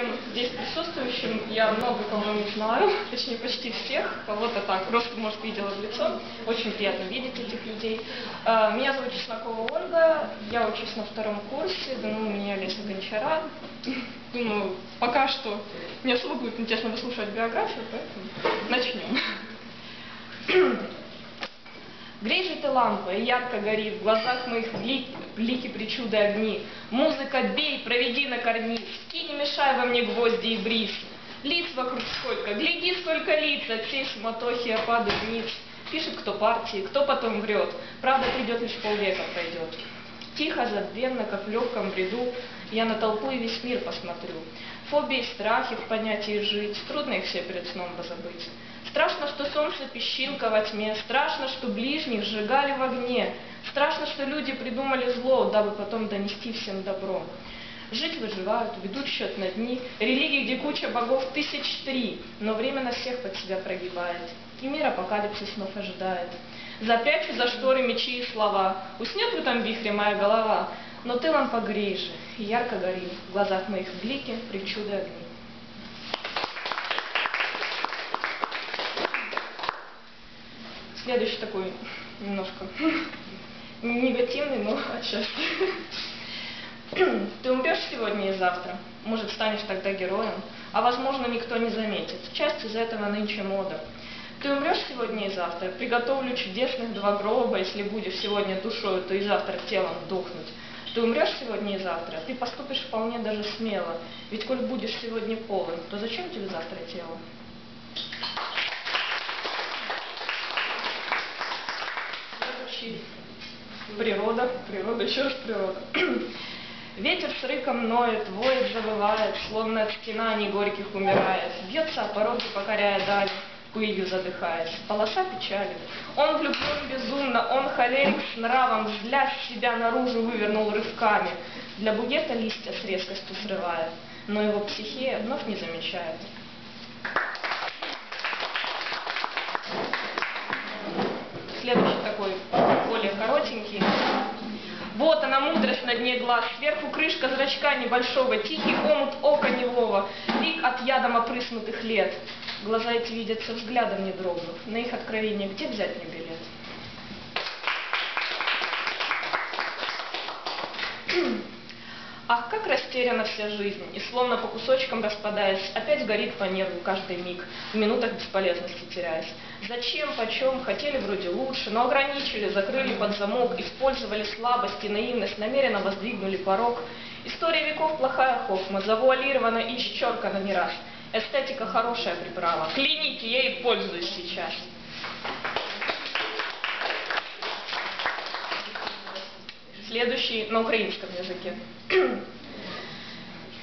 всем здесь присутствующим. Я много кого не знаю, точнее почти всех. Кого-то так, просто, может, видела в лицо. Очень приятно видеть этих людей. А, Меня зовут Чеснокова Ольга, я учусь на втором курсе, думаю, у меня Леса Гончара. Думаю, пока что не особо будет интересно выслушивать биографию, поэтому начнем. Грей ты лампа, и ярко горит, в глазах моих блики, причуды огни. Музыка, бей, проведи на карниз, кинь, не мешай во мне гвозди и бриз. Лиц вокруг сколько, гляди, сколько лиц, от всей суматохи я падаю вниз. Пишет кто партии, кто потом врет, правда придет лишь полвека пройдет. Тихо, забвенно, как в легком бреду, я на толпу и весь мир посмотрю. Фобии, страхи в понятии жить, трудно их все перед сном позабыть. Страшно, что солнце песчинка во тьме, страшно, что ближних сжигали в огне, страшно, что люди придумали зло, дабы потом донести всем добро. Жить выживают, ведут счет на дни, религий, где куча богов тысяч три, но время на всех под себя прогибает, и мир апокалипсис снов ожидает. Запрячу за шторы мечи и слова, уснет в этом вихре моя голова, но ты лампа грей ярко гори, в глазах моих блики, причуды огни. Следующий такой немножко негативный, но отчасти. Ты умрешь сегодня и завтра, может, станешь тогда героем, а возможно, никто не заметит. Часть из этого нынче мода. Ты умрешь сегодня и завтра, приготовлю чудесных два гроба, если будешь сегодня душою, то и завтра телом дохнуть. Ты умрешь сегодня и завтра, ты поступишь вполне даже смело, ведь коль будешь сегодня полон, то зачем тебе завтра тело? Природа, природа, еще раз природа. Ветер с рыком ноет, воет, завывает, словно от стена не горьких умирает. Бьется о пороге, покоряя даль, пылью задыхаясь. Полоса печали. Он влюблен безумно, он холерик с нравом, взгляд себя наружу вывернул рывками. Для бугета листья с резкостью срывает, но его психия вновь не замечает. Следующий такой, более коротенький. Вот она, мудрость на дне глаз, сверху крышка зрачка небольшого, тихий омут ока невого, лик от ядом опрыснутых лет. Глаза эти видятся взглядом не дрогнув, на их откровение где взять мне билет? Ах, как растеряна вся жизнь, и словно по кусочкам распадаясь, опять горит по нерву каждый миг, в минутах бесполезности теряясь. Зачем, почем, хотели вроде лучше, но ограничили, закрыли под замок, использовали слабость и наивность, намеренно воздвигнули порог. История веков плохая хохма, завуалирована и исчеркана не раз. Эстетика хорошая приправа, кляните, я ей пользуюсь сейчас. Следующий на українському язикі.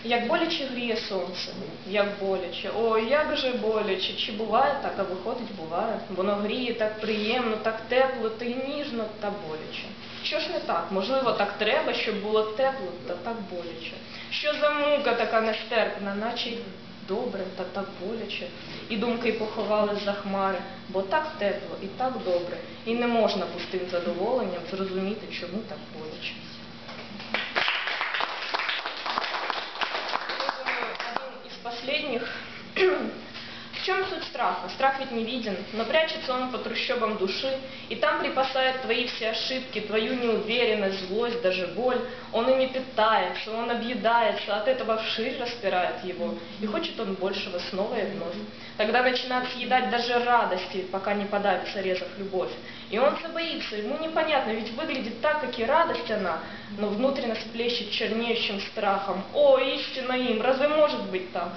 Як боляче гріє сонце, як боляче, ой, як же боляче, чи буває так, а виходить, буває. Воно гріє так приємно, так тепло, та й ніжно та боляче. Що ж не так? Можливо, так треба, щоб було тепло та так боляче. Що за мука така нестерпна, наче добре та так боляче. І думки поховали за хмари, бо так тепло і так добре, і не можна пустим задоволенням зрозуміти, чому так боляче. Один із последних. Страха? Страх ведь не виден, но прячется он по трущобам души, и там припасает твои все ошибки, твою неуверенность, злость, даже боль. Он ими питается, он объедается, от этого вширь распирает его, и хочет он большего снова и вновь. Тогда начинает съедать даже радости, пока не подавится, резав любовь. И он забоится, ему непонятно, ведь выглядит так, как и радость она, но внутренность плещет чернеющим страхом. О, истинно им, разве может быть так?